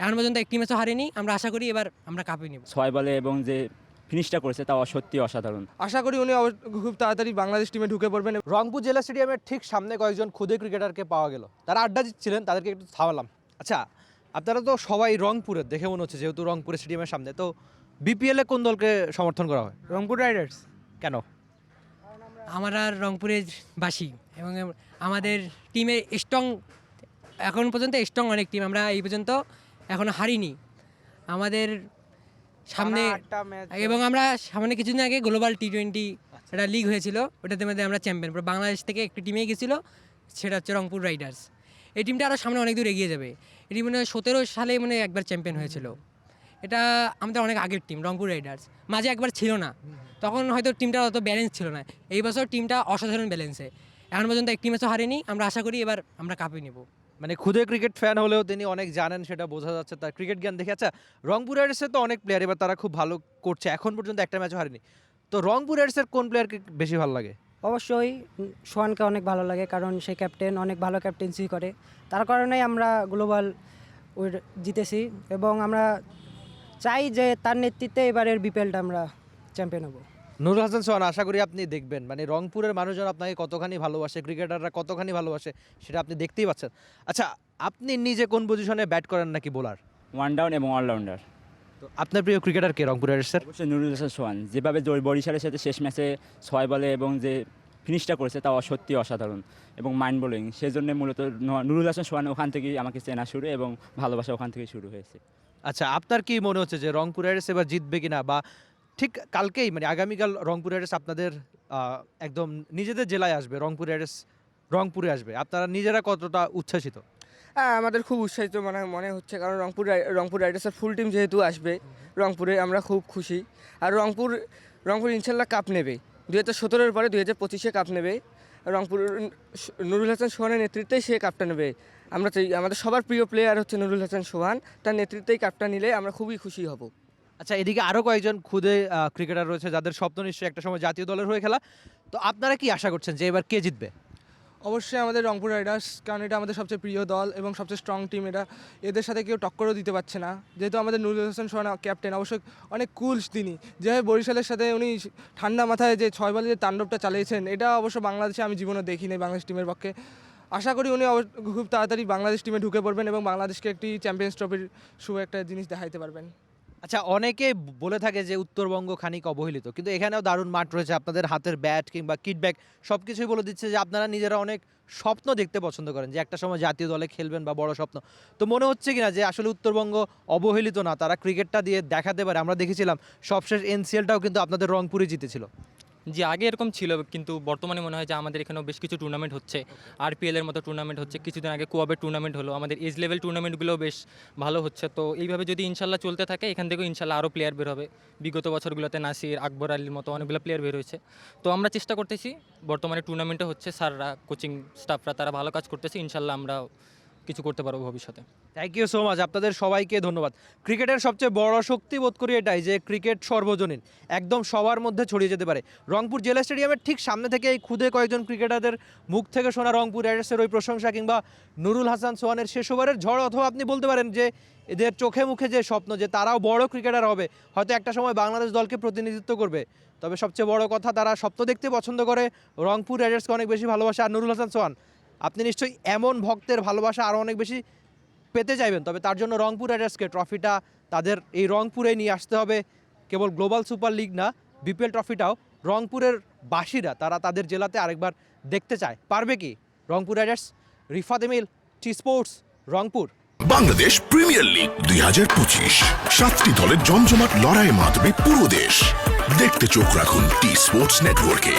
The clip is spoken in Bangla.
এখন পর্যন্ত একটি ম্যাচও হারিনি। আমরা আশা করি এবার আমরা কাপে নিব। ছয় বলে এবং যে ফিনিশটা করেছে তা সত্যি অসাধারণ। আশা করি উনি খুব তাড়াতাড়ি বাংলাদেশ টিমে ঢুকে পড়বেন রংপুর জেলা স্টেডিয়ামের ঠিক সামনে কয়েকজন ক্ষুদে ক্রিকেটারকে পাওয়া গেল। তারা আড্ডা দিচ্ছিলেন তাদেরকে একটু থামালাম। আচ্ছা আপনারা তো সবাই রংপুরের দেখে মনে হচ্ছে যেহেতু রংপুরের স্টেডিয়ামের সামনে তো বিপিএলে কোন দলকে সমর্থন করা হয়? রংপুর রাইডার্স। কেন? আমরা রংপুরের বাসী এবং আমাদের টিমে স্ট্রং এখন পর্যন্ত স্ট্রং অনেক টিম আমরা এই পর্যন্ত এখনও হারিনি। আমাদের সামনে এবং আমরা সামনে কিছুদিন আগে গ্লোবাল টি টোয়েন্টি একটা লিগ হয়েছিল ওটাতে মধ্যে আমরা চ্যাম্পিয়ন বাংলাদেশ থেকে একটি টিমে গেছিল সেটা হচ্ছে রংপুর রাইডার্স এই টিমটা আরও সামনে অনেক দূর এগিয়ে যাবে। এটি মানে সতেরো সালে মানে একবার চ্যাম্পিয়ন হয়েছিল। এটা আমাদের অনেক আগের টিম রংপুর রাইডার্স মাঝে একবার ছিল না। তখন হয়তো টিমটা অত ব্যালেন্স ছিল না। এই বছর টিমটা অসাধারণ ব্যালেন্সে এখন পর্যন্ত একটি ম্যাচও হারিনি। আমরা আশা করি এবার আমরা কাপে নেব। মানে ক্ষুদে ক্রিকেট ফ্যান হলেও তিনি অনেক জানেন, সেটা বোঝা যাচ্ছে তার ক্রিকেট জ্ঞান। দেখে আচ্ছা রংপুর রাইডার্সের তো অনেক প্লেয়ার এবার তারা খুব ভালো করছে। এখন পর্যন্ত একটা ম্যাচ হারেনি। তো রংপুর রাইডার্সের কোন প্লেয়ারকে বেশি ভালো লাগে? অবশ্যই সোহানকে অনেক ভালো লাগে, কারণ সে ক্যাপ্টেন অনেক ভালো ক্যাপ্টেন্সি করে। তার কারণেই আমরা গ্লোবাল জিতেছি এবং আমরা চাই যে তার নেতৃত্বে এবারের বিপিএলটা আমরা চ্যাম্পিয়ন হব। নুরুল হাসান সোহান আশা করি আপনি দেখবেন। মানে রংপুরের মানুষজন আপনাকে কতখানি ভালোবাসে ক্রিকেটাররা কতখানি ভালোবাসে সেটা আপনি দেখতেই পাচ্ছেন। আচ্ছা আপনি নিজে কোন পজিশনে ব্যাট করেন নাকি বোলার ওয়ান ডাউন এবং অলরাউন্ডার তো আপনার প্রিয় ক্রিকেটার কে রংপুর রাইডার্সের অবশ্যই নুরুল হাসান সোহান। যেভাবে বরিশালের সাথে শেষ ম্যাচে ছয় বলে এবং যে ফিনিশটা করেছে তা সত্যি অসাধারণ এবং মাইন্ড বোলিং সেজন্য মূলত ন- নুরুল হাসান সোহান ওখান থেকেই আমাকে চেনা শুরু এবং ভালোবাসা ওখান থেকেই শুরু হয়েছে। আচ্ছা আপনার কি মনে হচ্ছে যে রংপুর রাইডার্স এবার জিতবে কিনা বা ঠিক কালকেই মানে আগামীকাল রংপুর রাইডার্স আপনাদের একদম নিজেদের জেলায় আসবে, রংপুর রাইডার্স রংপুরে আসবে। আপনারা নিজেরা কতটা উচ্ছ্বাসিত? হ্যাঁ আমাদের খুব উৎসাহিত মনে মনে হচ্ছে, কারণ রংপুর রংপুর রাইডার্সের ফুল টিম যেহেতু আসবে, রংপুরে আমরা খুব খুশি। আর রংপুর রংপুর ইনশাল্লাহ কাপ নেবে। দু হাজার সতেরোর পরে দু হাজার পঁচিশে কাপ নেবে। রংপুর নুরুল হাসান সোহানের নেতৃত্বেই সে কাপটা নেবে। আমরা চাই, আমাদের সবার প্রিয় প্লেয়ার হচ্ছে নুরুল হাসান সোহান। তার নেতৃত্বেই কাপটা নিলে আমরা খুবই খুশি হব। আচ্ছা এদিকে আরও কয়েকজন খুদে ক্রিকেটার রয়েছে যাদের স্বপ্ন নিশ্চয়ই একটা সময় জাতীয় দলের হয়ে খেলা। তো আপনারা কি আশা করছেন যে এবার কে জিতবে? অবশ্যই আমাদের রংপুর রাইডার্স, কারণ এটা আমাদের সবচেয়ে প্রিয় দল এবং সবচেয়ে স্ট্রং টিম এটা। এদের সাথে কেউ টক্করও দিতে পারছে না। যেহেতু আমাদের নুরুল হোসেন সোহান ক্যাপ্টেন অবশ্যই অনেক কুল তিনি। যেভাবে বরিশালের সাথে উনি ঠান্ডা মাথায় যে ছয় বলে যে তাণ্ডবটা চালিয়েছেন, এটা অবশ্য বাংলাদেশে আমি জীবনে দেখিনি বাংলাদেশ টিমের পক্ষে। আশা করি উনি খুব তাড়াতাড়ি বাংলাদেশ টিমে ঢুকে পড়বেন এবং বাংলাদেশকে একটি চ্যাম্পিয়ন্স ট্রফির শু একটা জিনিস দেখাইতে পারবেন। আচ্ছা অনেকে বলে থাকে যে উত্তরবঙ্গ খানিক অবহেলিত, কিন্তু এখানেও দারুণ মাঠ রয়েছে। আপনাদের হাতের ব্যাট কিংবা কিটব্যাক সব কিছুই বলে দিচ্ছে যে আপনারা নিজেরা অনেক স্বপ্ন দেখতে পছন্দ করেন, যে একটা সময় জাতীয় দলে খেলবেন বা বড় স্বপ্ন। তো মনে হচ্ছে কিনা যে আসলে উত্তরবঙ্গ অবহেলিত না, তারা ক্রিকেটটা দিয়ে দেখাতে পারে? আমরা দেখেছিলাম সবশেষ এনসিএলটাও কিন্তু আপনাদের রংপুরে জিতেছিল। জি আগে এরকম ছিল, কিন্তু বর্তমানে মনে হয় যে আমাদের এখানেও বেশ কিছু টুর্নামেন্ট হচ্ছে। আরপিএলের মতো টুর্নামেন্ট হচ্ছে, কিছুদিন আগে কোয়াবের টুর্নামেন্ট হলো, আমাদের এজ লেভেল টুর্নামেন্টগুলোও বেশ ভালো হচ্ছে। তো এইভাবে যদি ইনশাল্লাহ চলতে থাকে, এখান থেকেও ইনশাল্লাহ আরও প্লেয়ার বের হবে। বিগত বছরগুলোতে নাসির, আকবর আলীর মতো অনেকগুলো প্লেয়ার বের হয়েছে। তো আমরা চেষ্টা করতেছি, বর্তমানে টুর্নামেন্টও হচ্ছে, স্যাররা কোচিং স্টাফরা তারা ভালো কাজ করতেছে, ইনশাল্লাহ আমরা কিছু করতে পারব ভবিষ্যতে। থ্যাংক ইউ সো মাচ আপনাদের সবাইকে ধন্যবাদ। ক্রিকেটের সবচেয়ে বড় শক্তি বোধ করি এটাই যে ক্রিকেট সর্বজনীন, একদম সবার মধ্যে ছড়িয়ে যেতে পারে। রংপুর জেলা স্টেডিয়ামের ঠিক সামনে থেকে এই খুদে কয়েকজন ক্রিকেটারদের মুখ থেকে শোনা রংপুর রাইডার্সের ওই প্রশংসা কিংবা নুরুল হাসান সোহানের শেষ ওভারের ঝড়, অথবা আপনি বলতে পারেন যে এদের চোখে মুখে যে স্বপ্ন যে তারাও বড় ক্রিকেটার হবে, হয়তো একটা সময় বাংলাদেশ দলকে প্রতিনিধিত্ব করবে। তবে সবচেয়ে বড় কথা, তারা স্বপ্ন দেখতে পছন্দ করে রংপুর রাইডার্সকে অনেক বেশি ভালোবাসে আর নুরুল হাসান সোহান। আপনি নিশ্চয়ই এমন ভক্তের ভালোবাসা আরও অনেক বেশি পেতে চাইবেন, তবে তার জন্য রংপুর রাইডার্সকে ট্রফিটা তাদের এই রংপুরে নিয়ে আসতে হবে। কেবল গ্লোবাল সুপার লিগ না, বিপিএল ট্রফিটাও রংপুরের বাসীরা, তারা তাদের জেলাতে আরেকবার দেখতে চায়। পারবে কি? Rangpur riders, Rifat Emil, T sports, Rangpur. Bangladesh premier league দুই হাজার পঁচিশ। সাতটি দলের জমজমাট লড়াইয়ের মাধ্যমে পুরো দেশ। দেখতে চোখ রাখুন টি স্পোর্টস নেটওয়ার্কে।